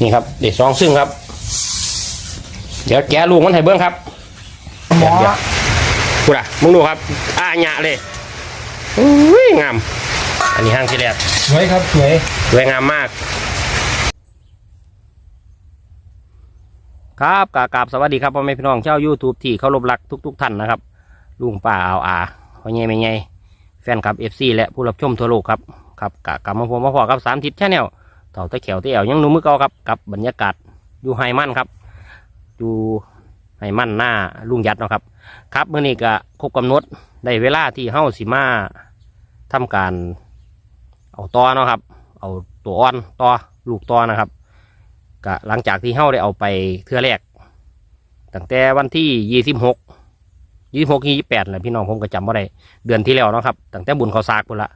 นี่ครับเด็ดสองซึ่งครับ เดี๋ยวแกะลูกมันให้เบิ้งครับหมอเดี๋ยวกูด่ะมึงดูครับอาหยะเลยอุ้ยงาม อันนี้ห้างที่แรกสวยครับสวยสวยงามมาก ครับกราบสวัสดีครับพ่อแม่พี่น้องเจ้า YouTube ที่เคารพรักทุก ๆ ท่านนะครับลุงป้าเอาอาพ่อใหญ่แม่ใหญ่แฟนคลับ FC และผู้รับชมทั่วโลกครับครับกะกลับมาพบมาพอกับสามทิศแชนแนล เต่าตะเขียวตะแอวยังหนุ่มมือเก่าครับกับบรรยากาศอยู่ไฮมันครับ อยู่ไฮมันหน้าลุงยัดเนาะครับ ครับเมื่อนี้ก็ครบกำหนดได้เวลาที่เฮาสิมาทำการเอาตอเนาะครับ เอาตัวอ่อนตอลูกตอนะครับก็หลังจากที่เฮาได้เอาไปเทื่อแรกตั้งแต่วันที่ยี่สิบหกยี่สิบหกยี่สิบแปดแหละพี่น้องผมก็จำว่าได้เดือนที่แล้วนะครับตั้งแต่บุญเขาซากพุ่นละ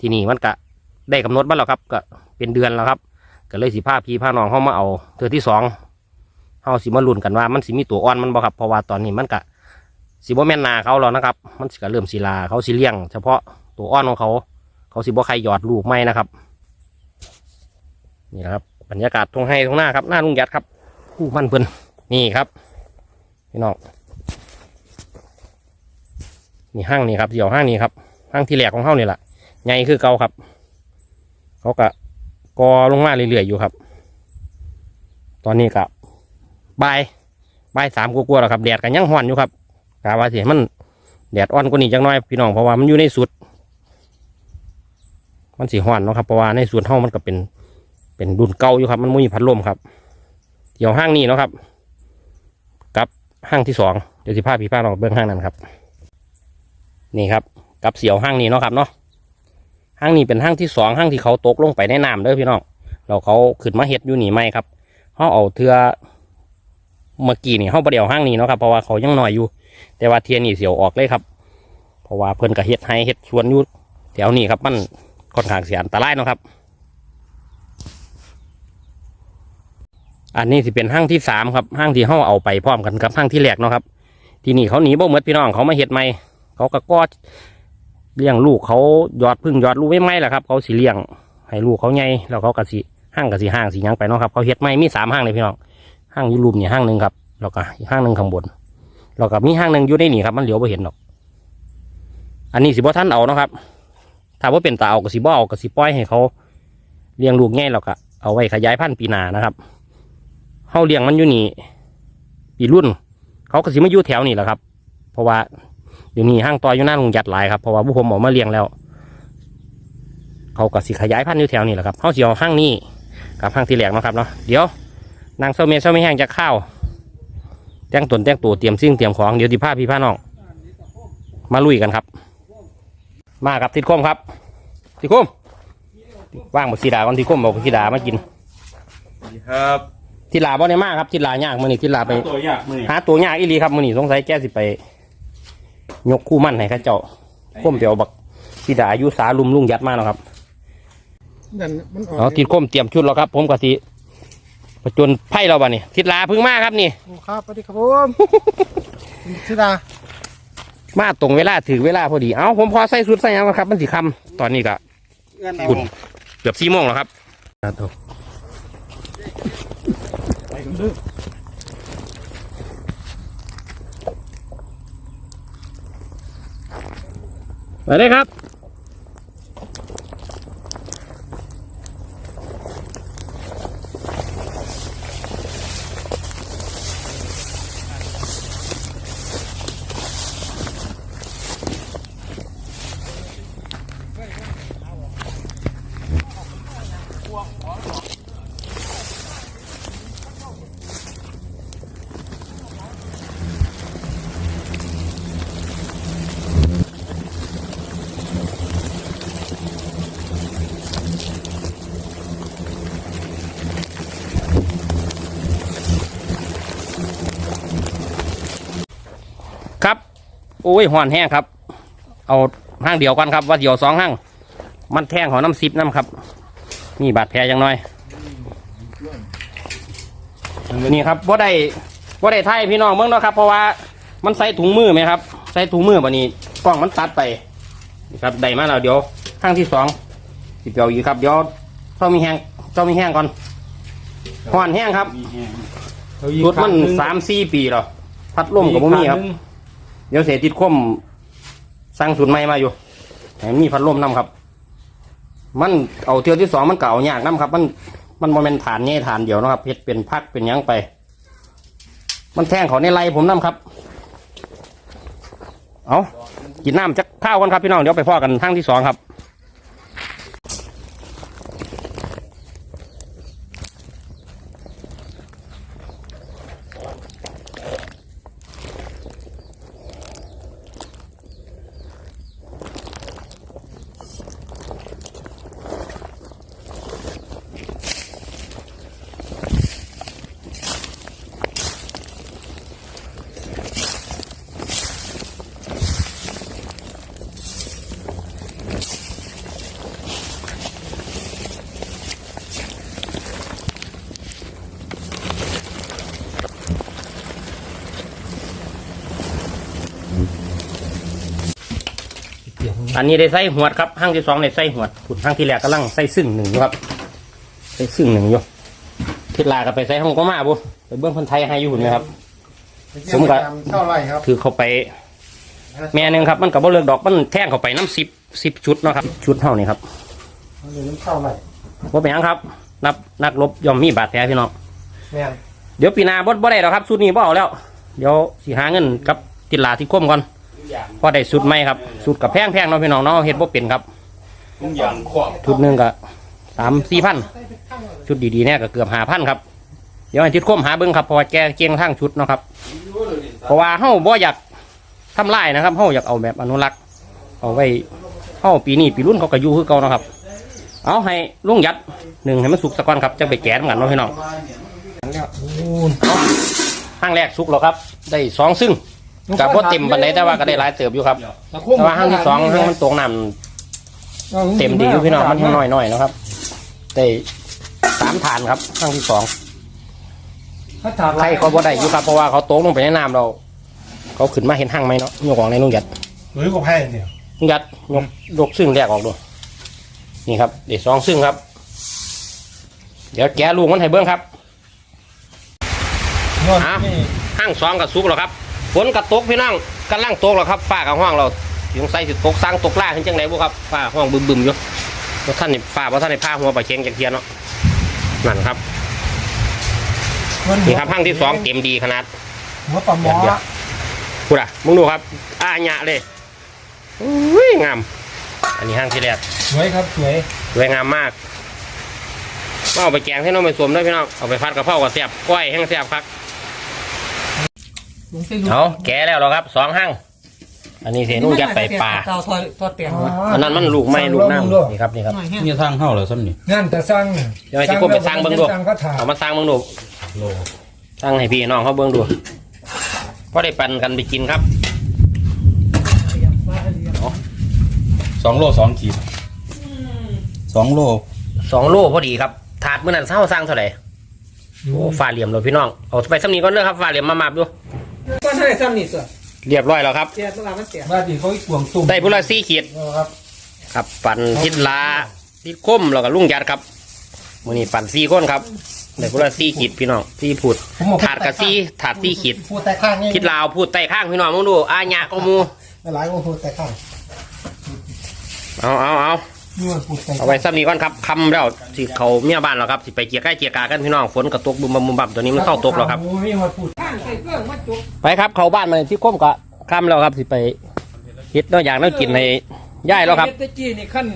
ที่นี้มันก็ ได้กำหนดมาแล้วครับ ก็เป็นเดือนแล้วครับ ก็เลยสิพาพี่พาน้องเข้ามาเอาเทื่อที่สองเฮาสิมาลุ้นกันว่ามันสิมีตัวอ่อนมันบ่ครับเพราะว่าตอนนี้มันก็สิบ่แม่นนาเขาแล้วนะครับ มันสิก็เริ่มศิลาเขาสิเลี้ยง เฉพาะตัวอ่อนของเขา เขาสิบ่ใครหยอดลูกไม่นะครับ นี่นะครับบรรยากาศตรงให้ตรงหน้าครับหน้าลุงยัดครับคู่มันเพิ่นนี่ครับพี่น้องนี่ห้างนี่ครับเดี๋ยวห้างนี้ครับห้างที่แหลกของเขานี่แหละใหญ่คือเก่าครับ เขากะกอลงมาเรื่อยๆอยู่ครับ ตอนนี้กับบ่ายบายสามกลัวๆแล้วครับแดดกันยังห้อนอยู่ครับกาว่าสิให้มันแดดอ่อนกว่านี้จังน้อยพี่น้องเพราะว่ามันอยู่ในสุด มันสีห้อนเนาะครับเพราะว่าในส่วนห้องมันก็เป็นเป็นรุ่นเก่าอยู่ครับ มันไม่มีพัดลมครับเดี๋ยวห้างนี้เนาะครับกับห้างที่สองเดี๋ยวสิพาพี่พาเราเบื้องห้างนั้นครับ นี่ครับกับเสียวห้างนี้เนาะครับเนาะ ห้างนี้เป็นห้างที่สองห้างที่เขาตกลงไปในน้ำเด้อพี่น้องเราเขาขึ้นมาเฮ็ดอยู่หนีไม่ครับเขาเอาเทือเมื่อกี้นี่เขาประเดี๋ยวห้างนี้เนาะครับเพราะว่าเขายังหน้อยอยู่ แต่ว่าเทียนนี่เสียวออกเลยครับ เพราะว่าเพิ่นก็เฮ็ดให้เฮ็ดสวนอยู่แถวนี้ครับมันค่อนข้างเสียอันตรายเนาะครับ อันนี้สิเป็นห้างที่สามครับห้างที่ห้าเอาไปพร้อมกันกับห้างที่แรกเนาะครับ ที่นี่เขาหนีบ่เมือพี่น้องเขามาเฮ็ดใหม่เขาก็ก้อ เลี้ยงลูกเขายอดพึ่งยอดลูกไม่ไหมล่ะครับ เขาสิเลี้ยง ให้ลูกเขาไงแล้วเขาก็สิห้างกับสิห้างสิหยังไปเนาะครับเขาเฮ็ดใหม่มีสามห้างเลยพี่น้องห้างยูรูมเนี่ยห้างหนึ่งครับแล้วก็ห้างหนึ่งข้างบนแล้วก็มีห้างหนึ่งอยู่ในนี่ครับมันเหลียวไปเห็นหรอก อันนี้สิบ่ท่านเอาเนาะครับถ้าว่าเป็นตาเอากระสีบ่เอากระสีปล่อยให้เขาเลี้ยงลูกง่ายแล้วก็เอาไว้ขยายพันธุ์ปีหนานะครับเฮาเลี้ยงมันอยู่นี่ปีรุ่น เขากระสีไมาอยู่แถวนี่แหละครับ เพราะว่า เดี๋ยวนี้ห้างต่ออยู่หน้าลุงยัดหลายครับเพราะว่าผู้ผมเออกมาเลี้ยงแล้ว เขากระสีขยายพันธุ์อยู่แถวนี่แหละครับเฮาเสียวห้างนี้กับห้างที่แหลกเนาะครับเนาะเดี๋ยวนางเซาเมียเซาไม่แห้งจะข้าวแต่งตนแต่งตัวเตรียมซิ่งเตรียมของเดี๋ยวที่ผ้าพี่ผ้าน้องมาลุยกันครับ มากับทิดคมครับทิดคมว่างบสีดาก่อนทิดคมบอกสีดามากินครับทิดลาบ่ได้มากครับทิดลายากมือนี่ทิดลาไปตัวยากมือหาตัวยากอีหลีครับมือนี่สงสัยแกสิไป ยกคู่มั่นให้เข้าเจ้าคมเปียวบักสีดาอายุสาลุมลุงยัดมากนาะครับนั่นมันออกเอาทิดคมเตรียมชุดแล้วครับ ผมกับสิประจนไพ่เราบ้านี่ทิดลาเพึ่งมาครับนี่โอ้ครับสวัสดีครับผมชิดามาตรงเวลาถึงเวลาพอดีเอาผมพอใส่สุดใส่หยังก่อนครับ มันสีคำตอนนี้ก็เอื้อนเอาคุณเกือบสี่โมงแล้วครับ ไปเลยครับ โอ้ยห่อนแห้งครับ เอาห้างเดียวกันครับ ว่าเดียวสองห้าง มันแท่งของน้ำซิปน้ำครับ นี่บาดแผลยังน้อย นี่ครับว่าได้ว่าได้ไทยพี่น้องเมืองเนาะครับ เพราะว่ามันใส่ถุงมือไหมครับ ใส่ถุงมือวันนี้กล้องมันตัดไปนี่ครับได้มาแล้วเดี๋ยวห้างที่สองสิเปียวอีกครับเดี๋ยวเจ้ามีแห้งเจ้ามีแห้งก่อนห่อนแห้งครับมีแห้งชุดมันสามสี่ปีหรอพัดลมกับบ่มีครับ เดี๋ยวเสียติดคมสร้างศูนย์ใหม่มาอยู่แถมมีพัดลมนํครับ มันเอาเที่ยวที่สองมันเก่ายากนํครับ มันมันโมเมนฐานนี่ฐานเดียวนะครับเพชรเป็นพักเป็นยังไป มันแทงเขาในไรผมนํครับ เอากินน้ำจักข้าวกันครับพี่น้องเดี๋ยวไปพ่อกันทั้งที่สองครับ อันนี้ได้ใส่หวดครับห้างที่สองได้ใส่หวดขุดห้างที่แรกกำลังใส่ซึ่งหนึ่งอยู่ครับใส่ซึ่งหนึ่งอยู่ทิศลากับไปใส่ห้องก็มาบุไปเบื้องคนไทยให้อยู่หุ่นนะครับ ผมก็ เท่าไรครับคือเขาไป แม่หนึ่งครับ มันกับบ่เลือกดอกมันแท่งเข้าไปน้ำสิบสิบชุดเนาะครับ ชุดเท่านี้ครับมันเลยน้ำเท่าไรว่าเป็นหยังครับ นับนักรบย่อมมีบาดแผลพี่น้องแม่นเดี๋ยวปีหนาบ่บ่ได้หรอกครับชุดนี้บ่เอาแล้ว เดี๋ยวสิหาเงินกับติดลาที่ก้มก่อน พอได้ชุดใหม่ครับชุดกับแพงแพงๆเนาะพี่น้องเนาะเฮ็ดบ่เป็นครับทุกอย่างครอบชุดหนึ่งก็สามสี่พันชุดดีๆเนี่ยก็เกือบหาพันครับเดี๋ยวให้ทิศคมหาเบิ้งครับเพราะว่าแกเก่งทั้งชุดเนาะครับเพราะว่าเฮาบ่อยากทำลายนะครับเฮาอยากเอาแบบอนุรักษ์เอาไว้เฮาปีนี้ปีรุ่นเขาก็อยู่คือเก่าเนาะครับ เอาให้ลุงยัดหนึ่งให้มันสุกสักก่อนครับจะไปแกะนำกันเนาะพี่น้องเอาห้างแรกสุกแล้วครับ ได้สองซึ่ง กับบ่เต็มปันไดแต่ว่าก็ได้หลายเติบอยู่ครับแต่ว่าห้างที่สองห้างมันตกน้ำเต็มดีอยู่พี่น้องมันยังน้อยๆเนาะครับแต่สามฐานครับครั้งที่สองใครเขาบ่ได้อยู่ครับเพราะว่าเขาโตกลงไปในน้ำเรา เขาขึ้นมาเห็นห้างไหมเนาะยกออกในนุ่งหยัดหรือกับแพ้เนี่ยนุ่งหยัดยกยกซึ่งแรกออกดูนี่ครับเดี๋ยวสองซึ่งครับ เดี๋ยวแกะลูกมันให้เบิ้งครับนวดอะนี่ห้างสองกับซุกแล้วครับ ฝนกับตกพี่น้องกำลังตกแล้วครับฟ้ากับห้องเรายังใส่สิตกสร้างตกล่าขึ้นจังไหนบุครับฟ้าห้องบึมๆอยู่เพราะท่านนี่ฟ้าเพราะท่านในผ้าหัวปลาเชียงจังเทียนเนาะนั่นครับนี่ครับห้างที่สองเต็มดีขนาดหัวปลาหมอเดี๋ยวพูดอะมึงดูครับอาญะเลยอุ้ยงาม อันนี้ห้างที่แรกสวยครับสวยสวยงามมากเอาไปแกงให้น้องไปสวมด้วยพี่น้องเอาไปพัดกระเพรากับเสียบก้อยแห้งเสียบครับ ลุงเส้นลุงเอาแกะแล้วเหรอครับสองห้างอันนี้เทนุ่งยัดไปปลาเตาทอดทอดเตียงวะอันนั้นมันลูกไม้ลูกน้ำนี่ครับนี่ครับหน่อยแห้งนี่ทางเข้าเหรอซ้ำนี่งานแต่สร้างเดี๋ยวให้ที่พวกไปสร้างเบิ่งดูสร้างก็ถามเอามาสร้างเบิ่งดูโลสร้างให้พี่น้องเขาเบิ่งดูพอได้ปันกันไปกินครับสองโลสองขีดสองโลสองโลพอดีครับถาดมื่อนั้นเศร้าสร้างเท่าไหร่โอ้ฟ้าเหลี่ยมเลยพี่น้องเอาไปสำนีก่อนเด้อครับฟ้าเหลี่ยมมามาบดู ก้อนเท่าไหร่ซ้ำนี่ส่วนเรียบร้อยแล้วครับเตียงตลาดมันเตียงบ้านที่เขาอีกวงตุ่มได้พุละสี่ขีดครับครับ ปั่นทิศลาทิศคมแล้วก็ลุงยัดครับมือนี้ปั่นสี่คนครับได้พุละสี่ขีดพี่น้องที่พูดถาดกับสี่ถาดสี่ขีดพูดแต่ข้างนี่ทิศลาวพูดใต้ข้างพี่น้องมึงดูอาญะก็มูหลายคนพูดแต่ข้างเอาเอาเอา นวดพูดแต่เอาไว้ซ้ำนี้ก่อนครับคำแล้วสิเขาเมียบ้านแล้วครับสิไปเกียร์ใกล้เกียร์กากันพี่น้องฝนกระตกบุมบัมบุมบัมตัวนี้มันเข้าตกแล้วครับไม่มาพูดข้างใส่เครื่องมาจุกไปครับเขาบ้านมาที่ก้มก็ค่ำแล้วครับสิไปเฮ็ดเนอกอย่างนั้นกินในย่ายแล้วครับเฮ็ดแตะกี้นี่ขั้น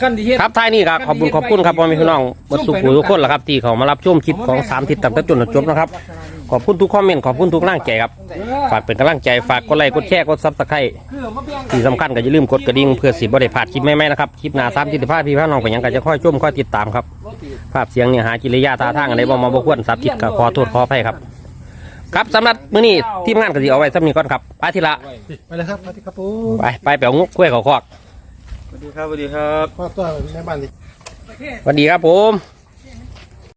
ขั้นที่เฮ็ด ครับท้ายนี้ครับขอบคุณขอบคุณครับพ่อแม่พี่น้องหมดสุขทุกคนแหละครับที่เขามารับชมคลิปของสามทิศตั้งแต่จนถึงจบนะครับข อบคุณทุกคอมเมนต์ขอบคุณทุกร่างใจครับ ฝากเป็นกำลังใจฝากกดไลค์กดแชร์กดซับสไครต์คือมาแบ่งที่สำคัญก็อย่าลืมกดกระดิ่งเพื่อสิบ่ได้พลาดคลิปใหม่ๆนะครับคลิปหน้าสามทิศภาพพี่พี่น้องไปยังก็จะค่อยชมค่อยติดตามครับภาพเสียงเนี่ยหากิริยาท่าทางอะไรบ่มาบ่ควรสับทิศก็ขอโทษขออภัยครับ ครับสำหรับมื้อนี้ทีมงานก็สิเอาไว้สำนี้ก่อนครับไปทีละไปเลยครับสวัสดีครับผมไปไปแปลงุกกล้วยเขาคอกสวัสดีครับสวัสดีครับ พ่อตัวในบ้านนี่สวัสดีครับผม